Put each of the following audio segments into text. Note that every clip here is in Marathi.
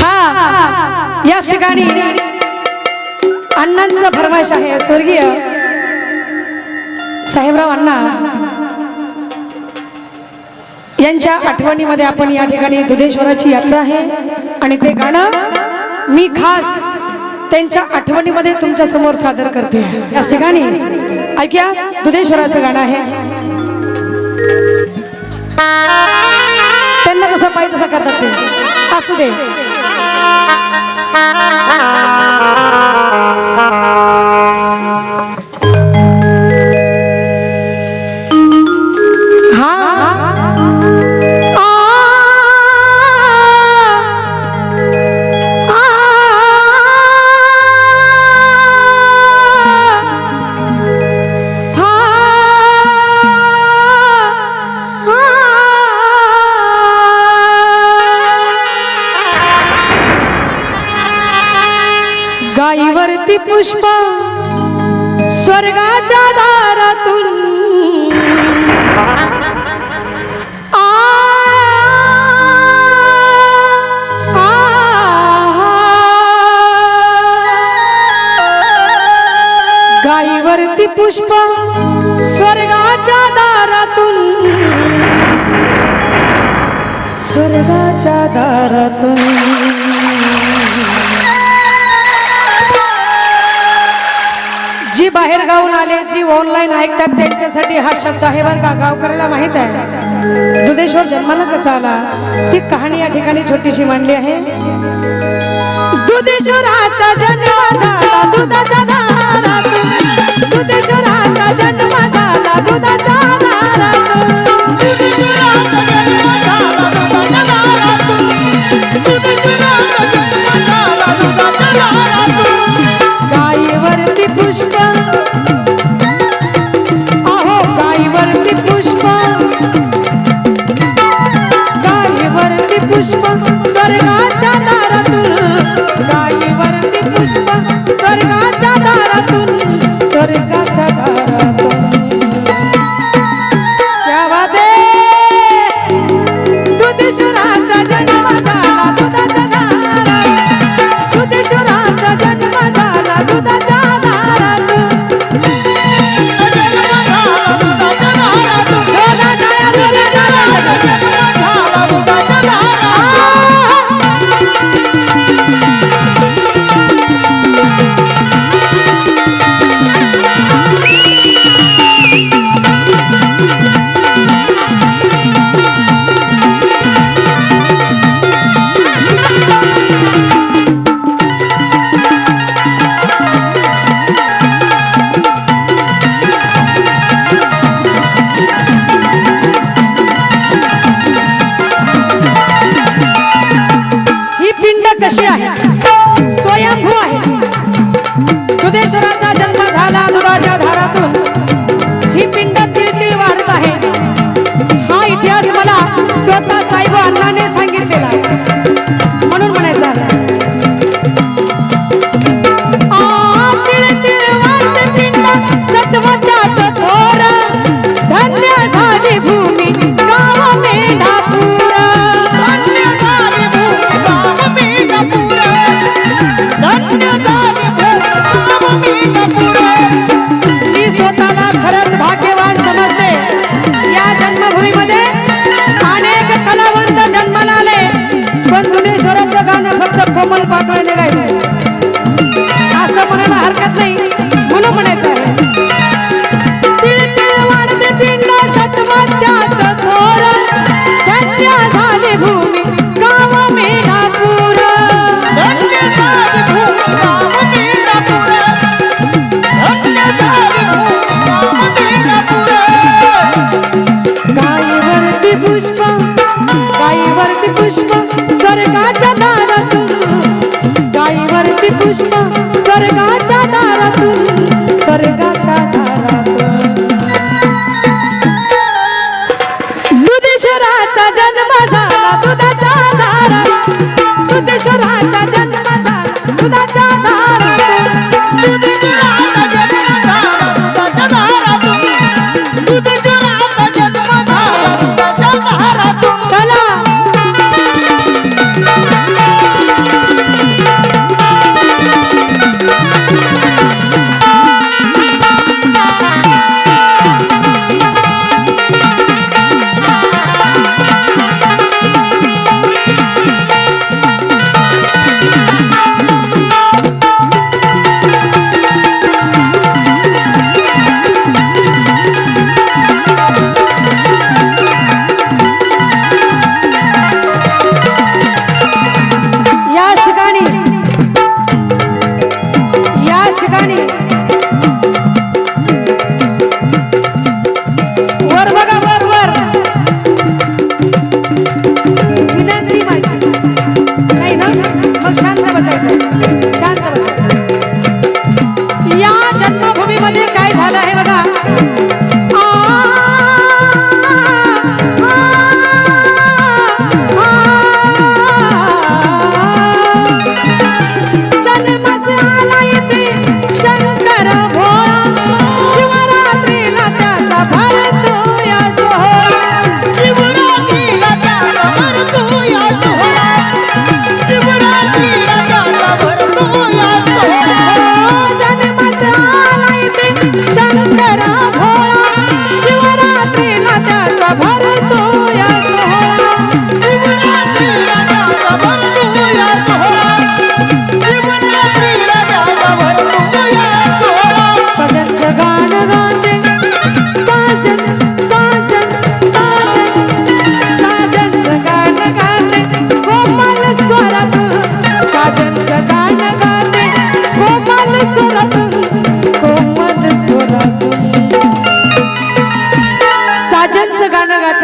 हा याच ठिकाणी अण्णांचा फरमाईश आहे स्वर्गीय साहेबराव अण्णा. यांच्या आठवणीमध्ये आपण या ठिकाणी दुधेश्वराची यात्रा आहे आणि ते गाणं मी खास त्यांच्या आठवणीमध्ये तुमच्यासमोर सादर करते. याच ठिकाणी ऐक्या दुधेश्वराचं गाणं आहे. ते पुष्प स्वर्गाच्या दारातून. गाईवरती पुष्प स्वर्गाच्या दारातून. स्वर्गाच्या दारातून. जी बाहेर गावून आले जी ऑनलाईन ऐकतात त्यांच्यासाठी हा शब्द आहे बरं का. गावकऱ्याला माहीत आहे. दुधेश्वर जन्माला कसा आला? ती कहाणी या ठिकाणी छोटीशी मांडली आहे. दुधेश्वराचा जन्म झाला दुधाच्या दारात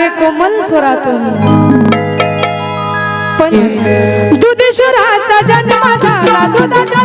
गाते कोमल स्वरातून. पण दुधेश्वराचा जन्म झाला दुधाच्या